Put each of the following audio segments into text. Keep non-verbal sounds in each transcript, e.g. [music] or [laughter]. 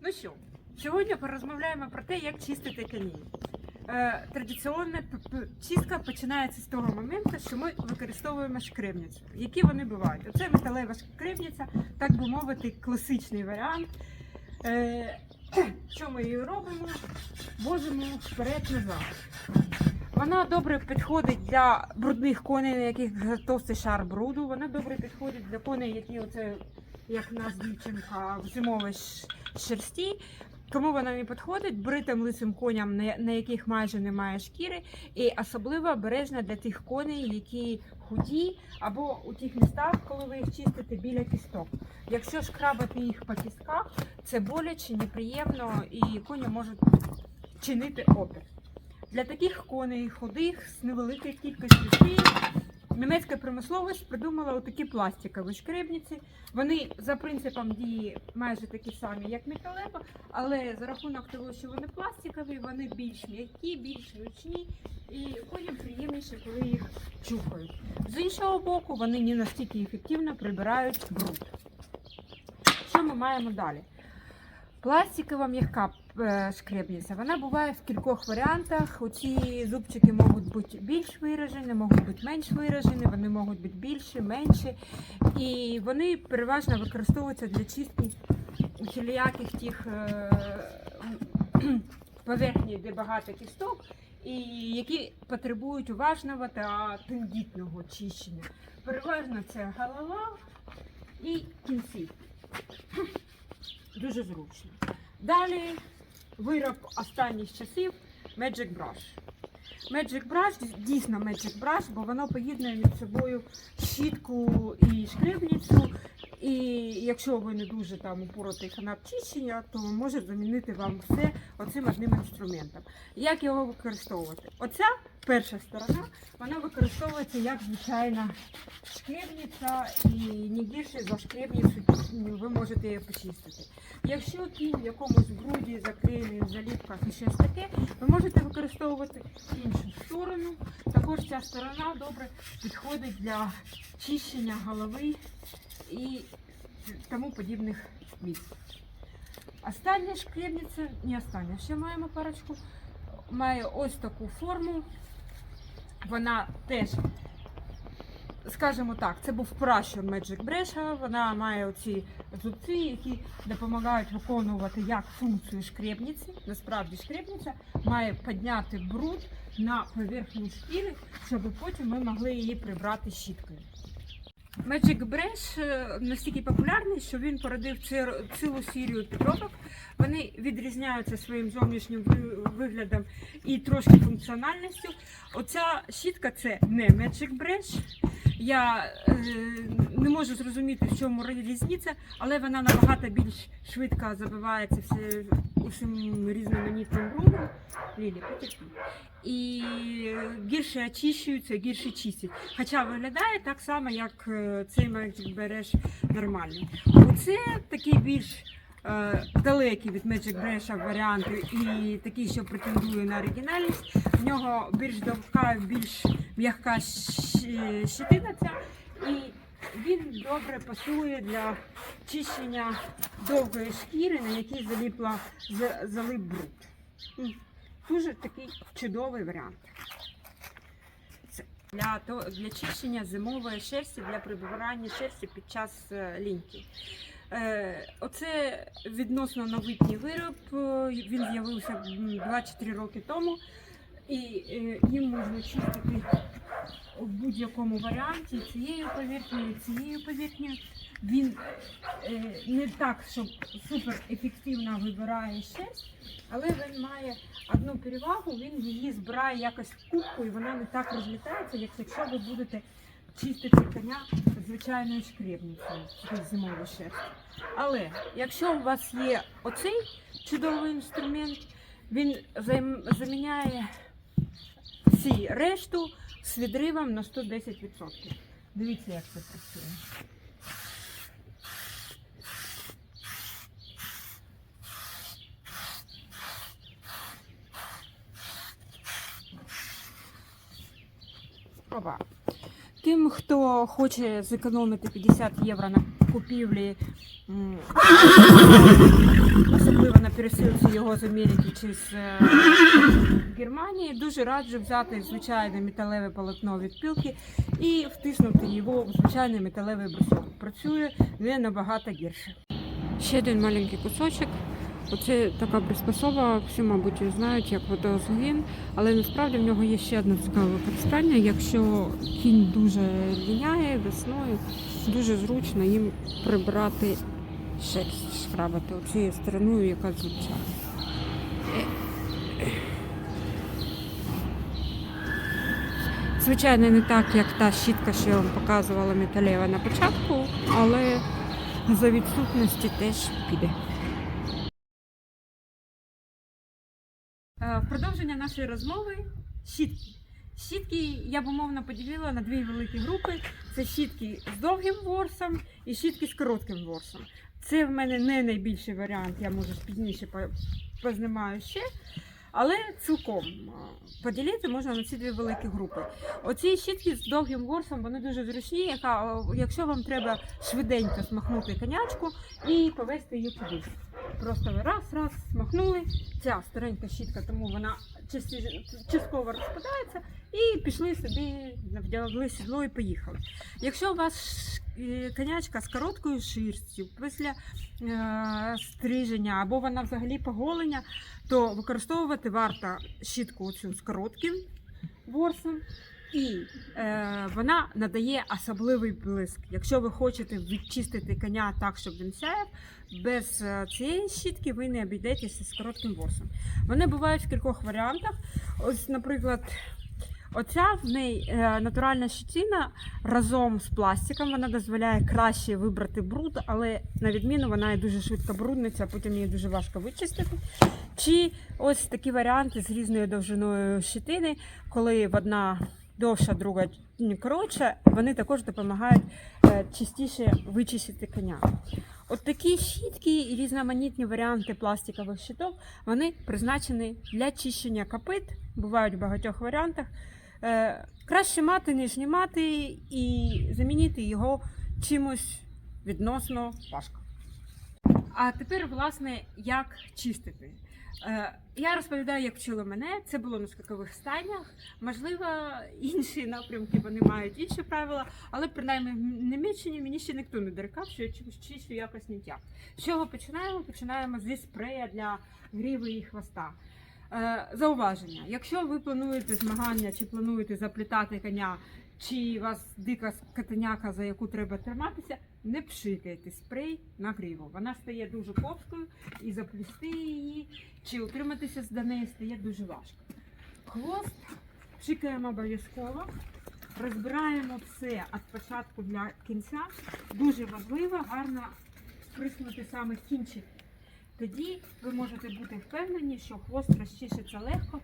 Ну що, сьогодні порозмовляємо про те, як чистити коней. Е, традиційна чистка починається з того моменту, що ми використовуємо шкребницю. Які вони бувають? Оце металева шкребниця, так би мовити, класичний варіант. Е, що ми її робимо? Возимо вперед-назад. Вона добре підходить для брудних коней, на яких товстий шар бруду. Вона добре підходить для коней, які оце, як в нас дівчинка в зимовій ш- шерсті. Кому вона не підходить, бритим лисим коням, на яких майже немає шкіри, і особливо обережна для тих коней, які худі, або у тих містах, коли ви їх чистите біля кісток. Якщо шкрабати їх по кістках, це боляче, неприємно і коні можуть чинити опір. Для таких коней худих з невеликою кількістю шиї німецька промисловість придумала такі пластикові шкребниці. Вони за принципом дії майже такі самі, як металева, але за рахунок того, що вони пластикові, вони більш м'які, більш ручні і коням приємніше, коли їх чухають. З іншого боку, вони не настільки ефективно прибирають бруд. Що ми маємо далі? Пластикова м'яка шкребниця, вона буває в кількох варіантах. Оці зубчики можуть бути більш виражені, можуть бути менш виражені, вони можуть бути більші, менші. І вони переважно використовуються для чистки усіляких тих е, поверхні, де багато кісток, і які потребують уважного та тендітного чищення. Переважно це голова і кінці. Дуже зручно. Далі вироб останніх часів Magic Brush. Magic Brush дійсно Magic Brush, бо воно поєднує між собою щітку і шкребницю. І якщо ви не дуже там упоротий фанат чищення, то може замінити вам все оцим одним інструментом. Як його використовувати? Оця перша сторона, вона використовується як звичайна шкребниця і не гірше за шкребницю ви можете її почистити. Якщо кінь в якомусь бруді закриний, в заліпках і щось таке, ви можете використовувати іншу сторону. Також ця сторона добре підходить для чищення голови і тому подібних місць. Остання шкребниця, не остання, ще маємо парочку, має ось таку форму. Вона теж скажімо так, це був пращур Magic Brush. Вона має оці зубці, які допомагають виконувати як функцію шкребниці. Насправді шкребниця має підняти бруд на поверхню шкіри, щоб потім ми могли її прибрати щіткою. Magic Brush е, настільки популярний, що він породив цілу серію підробок. Вони відрізняються своїм зовнішнім виглядом і трошки функціональністю. Оця щітка це не Magic Brush. Я е, не можу зрозуміти, в чому різниця, але вона набагато більш швидко забивається все, усім різноманітним брудом. Лілі, потерпи. І гірше очищуються, гірше чистять. Хоча виглядає так само, як е, цей Magic Brush нормальний. Оце такий більш е, далекий від Magic Brush варіант і такий, що претендує на оригінальність. В нього більш довга, більш м'яка щитина ця, і він добре пасує для чищення довгої шкіри, на якій заліпла залип бруд. Дуже такий чудовий варіант. Це для, для чищення зимової шерсті, для прибирання шерсті під час е, ліньки. Е, оце відносно новітній вироб. е, Він з'явився м, 2-4 роки тому. І їм можна чистити в будь-якому варіанті цією поверхнею, цією поверхнею. Він е, не так, щоб супер ефективно вибирає шерсть, але він має одну перевагу, він її збирає якось в кубку і вона не так розлітається, як якщо ви будете чистити коня звичайною шкребницею від зимової шерсті. Але якщо у вас є оцей чудовий інструмент, він заміняє всі решту з відривом на 110%. Дивіться, як це працює. Опа. Тим, хто хоче зекономити 50 євро на купівлі, особливо на пересилці його з Америки чи з е, Германії, дуже раджу взяти звичайне металеве полотно від пілки і втиснути його в звичайний металевий брусок. Працює не набагато гірше. Ще один маленький кусочок. Оце така приспособа, всі, мабуть, знають, як водозгін, але насправді в нього є ще одне цікаве використання. Якщо кінь дуже ліняє весною, дуже зручно їм прибирати шерсть, шкрабати оцією стороною, яка звучала. Звичайно, не так, як та щітка, що я вам показувала металева на початку, але за відсутності теж піде. Е, В продовження нашої розмови щітки. Щітки я б умовно поділила на дві великі групи: це щітки з довгим ворсом і щітки з коротким ворсом. Це в мене не найбільший варіант, я може пізніше по- познімаю ще. Але цілком поділити можна на ці дві великі групи. Оці щітки з довгим ворсом вони дуже зручні, яка, якщо вам треба швиденько смахнути конячку і повести її кудись. Просто раз, раз смахнули. Ця старенька щітка, тому вона частково розпадається, і пішли собі, вдягли сідло і поїхали. Якщо у вас е, конячка з короткою шерстю після е, стриження або вона взагалі поголення, то використовувати варто щітку цю з коротким ворсом. І е, вона надає особливий блиск. Якщо ви хочете відчистити коня так, щоб він сяяв, без е, цієї щітки ви не обійдетеся з коротким ворсом. Вони бувають в кількох варіантах. Ось, наприклад, оця в неї е, натуральна щетина разом з пластиком. Вона дозволяє краще вибрати бруд, але на відміну вона і дуже швидко а потім її дуже важко вичистити. Чи ось такі варіанти з різною довжиною щетини, коли одна довша, друга коротша, вони також допомагають е, частіше вичистити коня. От такі щітки і різноманітні варіанти пластикових щиток, вони призначені для чищення копит, бувають в багатьох варіантах. Е, краще мати, ніж не мати, і замінити його чимось відносно важко. А тепер, власне, як чистити. Е, Я розповідаю, як вчили мене. Це було на скакових станях. Можливо, інші напрямки вони мають інші правила, але принаймні в Німеччині мені ще ніхто не дорікав, що я чищу якось не. З чого починаємо? Починаємо зі спрея для гріви і хвоста. Е, Зауваження: якщо ви плануєте змагання чи плануєте заплітати коня, чи у вас дика котеняка, за яку треба триматися, не пшикайте спрей на гриву. Вона стає дуже ковською і заплісти її чи утриматися з неї стає дуже важко. Хвост пшикаємо обов'язково. Розбираємо все від початку для кінця. Дуже важливо гарно сприснути саме кінчик. Тоді ви можете бути впевнені, що хвост розчишиться легко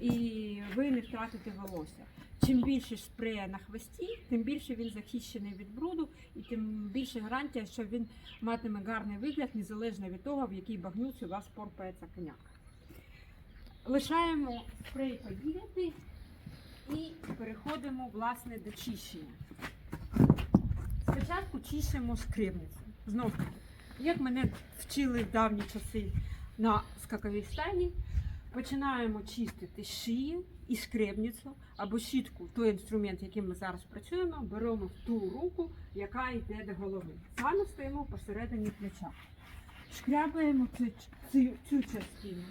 і ви не втратите волосся. Чим більше спрея на хвості, тим більше він захищений від бруду, і тим більше гарантія, що він матиме гарний вигляд, незалежно від того, в якій багнюці у вас порпається коняк. Лишаємо спрей подіяти і переходимо власне до чищення. Спочатку чищимо скривницю. Знов таки, як мене вчили в давні часи на скаковій стані, починаємо чистити шию і скребницю або щітку, той інструмент, яким ми зараз працюємо, беремо в ту руку, яка йде до голови. Саме стоїмо посередині плеча. Шкрябаємо цю, цю, цю частину.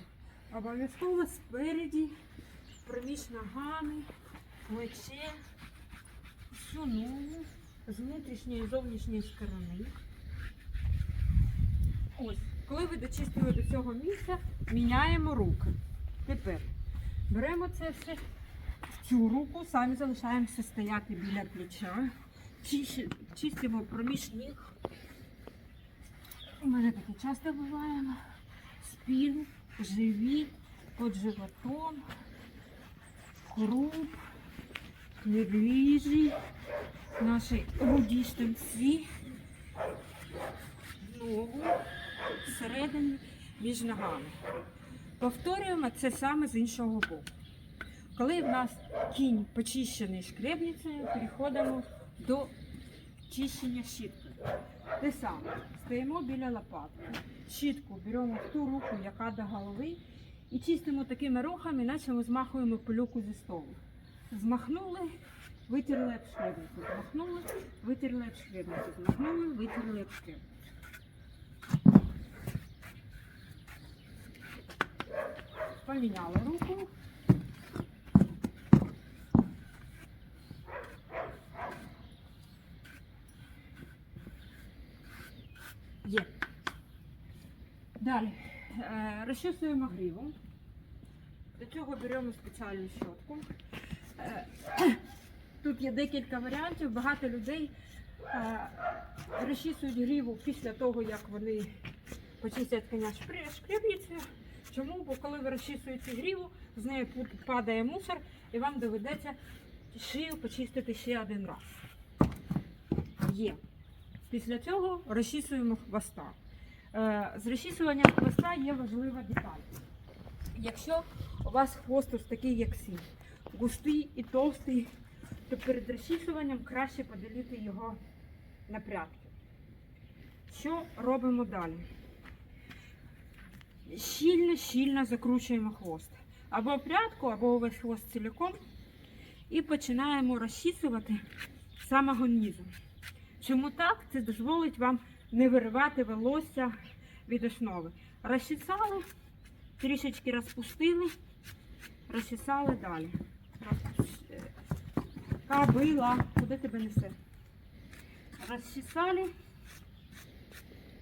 Обов'язково спереді, проміж ногами, плече, всю ногу з внутрішньої і зовнішньої сторони. Ось, коли ви дочистили до цього місця, міняємо руки. Тепер беремо це все в цю руку, самі залишаємося стояти біля плеча, чистимо проміж ніг. У мене таке часто буває. Спину, живіт, під животом, круп, медвіжий, наші груді штанці, ногу, всередині між ногами. Повторюємо це саме з іншого боку. Коли в нас кінь почищений шкребницею, переходимо до чищення щіткою. Те саме. Стоїмо біля лопатки. Щітку беремо в ту руку, яка до голови, і чистимо такими рухами, наче ми змахуємо пилюку зі столу. Змахнули, витерли об шкребнику. Змахнули, витерли об шкребнику. Змахнули, витерли об шкребнику. Поміняли руку. Є. Далі. Е, розчісуємо гриву. До цього беремо спеціальну щотку. Е, [clears throat] тут є декілька варіантів. Багато людей е, розчісують гриву після того, як вони почистять коня шкребницею. Чому? Бо коли ви розчісуєте гриву, з неї падає мусор, і вам доведеться шию почистити ще один раз. Є. Після цього розчісуємо хвоста. Е, З розчісуванням хвоста є важлива деталь. Якщо у вас хвост ось такий, як сіль, густий і товстий, то перед розчісуванням краще поділити його на прядки. Що робимо далі? Щільно-щільно закручуємо хвост. Або прядку, або увесь хвост ціліком. І починаємо розчісувати з самого низу. Чому так? Це дозволить вам не виривати волосся від основи. Розчесали, трішечки розпустили, розчесали далі. Кабила, куди тебе несе? Розчесали,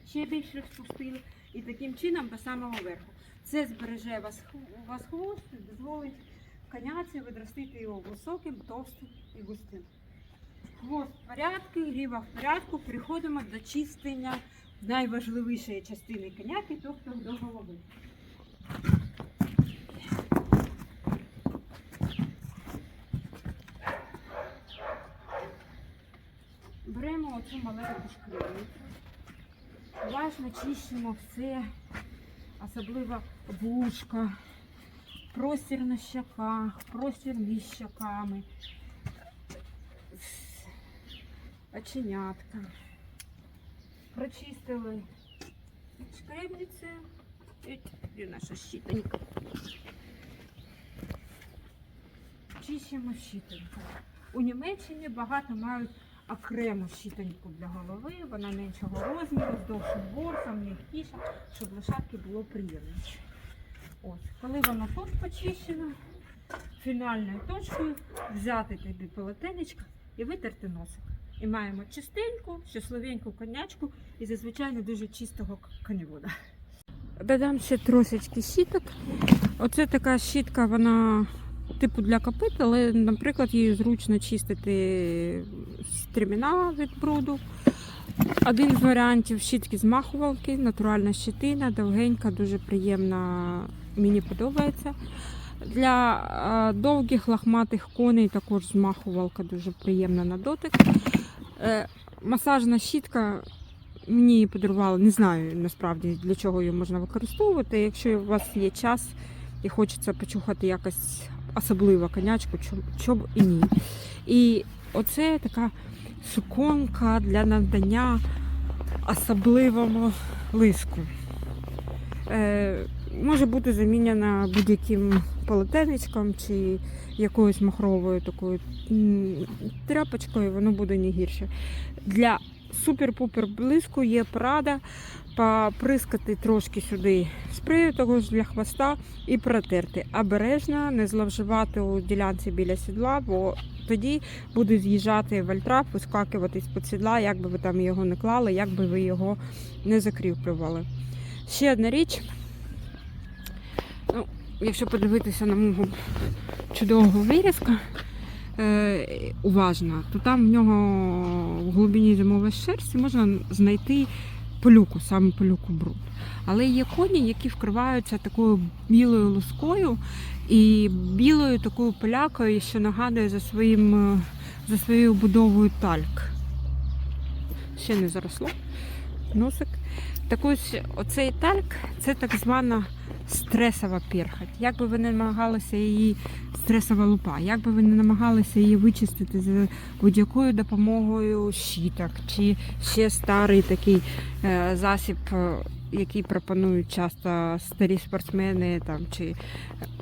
ще більше розпустили. І таким чином до самого верху. Це збереже вас, хвост і дозволить коняці відростити його високим, товстим і густим. Хвост в порядку, гріва в порядку. Переходимо до чистення найважливішої частини коняки, тобто до голови. Беремо оцю маленьку шкринку. Уважно чистимо все, особливо вушка, простір на щоках, простір між щоками оченятка. Прочистили шкребниці. І наша щитонька? Чищимо щитоньку. У Німеччині багато мають окрему щитоньку для голови. Вона меншого розміру, з довшим борсом, м'якіша, щоб лошадки було приємніше. Ось, коли вона тут почищена, фінальною точкою взяти тобі полотенечко і витерти носик. І маємо чистеньку, щасливеньку конячку і зазвичай не дуже чистого коневода. Додам ще трошечки щіток. Оце така щітка, вона типу для копит, але, наприклад, її зручно чистити стріміна від бруду. Один з варіантів щітки змахувалки, натуральна щитина, довгенька, дуже приємна, мені подобається. Для е, довгих лохматих коней також змахувалка дуже приємна на дотик. Е, масажна щітка мені її подарували, не знаю насправді для чого її можна використовувати. Якщо у вас є час і хочеться почухати якось особливо конячку, чом і ні. І оце така суконка для надання особливому лиску. Е, може бути замінена будь-яким полотенечком чи якоюсь махровою такою тряпочкою, воно буде не гірше. Для супер-пупер блиску є порада поприскати трошки сюди спрею того ж для хвоста і протерти. Обережно не зловживати у ділянці біля сідла, бо тоді буде з'їжджати вальтрап, вискакувати з-під сідла, як би ви там його не клали, як би ви його не закріплювали. Ще одна річ. Ну, якщо подивитися на мого чудового вирізка уважно, то там в нього в глибині зимової шерсті можна знайти пилюку, саме пилюку бруд. Але є коні, які вкриваються такою білою лускою і білою такою полякою, що нагадує за, своїм, е, за своєю будовою тальк. Ще не заросло. носик. Так ось оцей тальк це так звана стресова перхоть. Як би ви не намагалися її стресова лупа, як би ви не намагалися її вичистити з будь-якою допомогою щіток, чи ще старий такий е, засіб, е, який пропонують часто старі спортсмени там, чи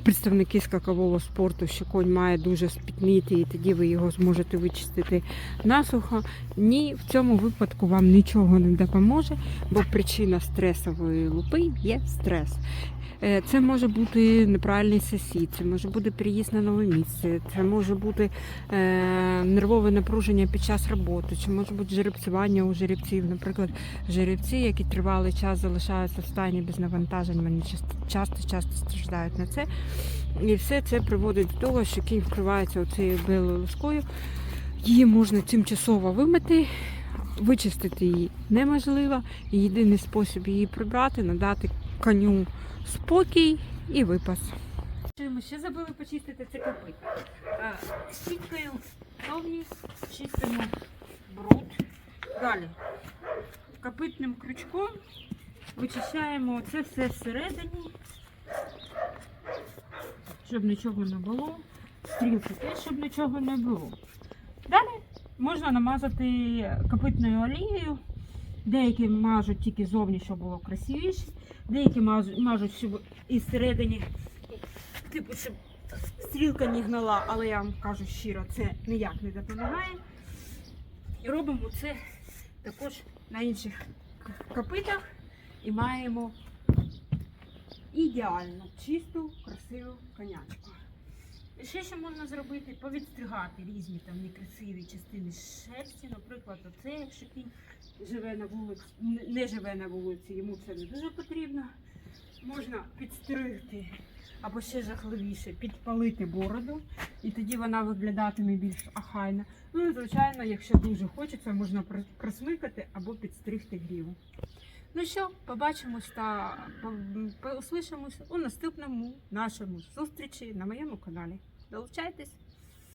представники скакового спорту, що конь має дуже спітніти, і тоді ви його зможете вичистити насухо. Ні, в цьому випадку вам нічого не допоможе, бо причина стресової лупи є стрес. Е, Це може бути неправильний сесід, це може бути переїзд на нове місце, це може бути е, нервове напруження під час роботи, чи може бути жеребцювання у жеребців. Наприклад, жеребці, які тривалий час залишаються в стані без навантажень, вони часто часто, часто страждають на це. І все це приводить до того, що кінь вкривається оцією білою лускою. Її можна тимчасово вимити, вичистити її неможливо. І єдиний спосіб її прибрати надати коню спокій і випас. Ми ще забули почистити це копита. Сіткою зовні чистимо бруд. Далі копитним крючком вичищаємо це все всередині, щоб нічого не було. Стрілки теж, щоб нічого не було. Далі можна намазати копитною олією. Деякі мажуть тільки зовні, щоб було красивіше. Деякі мажуть, мажуть і всередині, типу, щоб стрілка не гнала, але я вам кажу щиро, це ніяк не допомагає. І робимо це також на інших копитах і маємо ідеально чисту, красиву конячку. Ще що можна зробити? Повідстригати різні там некрасиві частини шерсті. Наприклад, оце, якщо кінь живе на вулиці, не- живе на вулиці, йому це не дуже потрібно. Можна підстригти або ще жахливіше, підпалити бороду, і тоді вона виглядатиме більш ахайно. Ну і звичайно, якщо дуже хочеться, можна просмикати або підстригти гріву. Ну що, побачимось та услышимось у наступному нашому зустрічі на моєму каналі. Долучайтесь!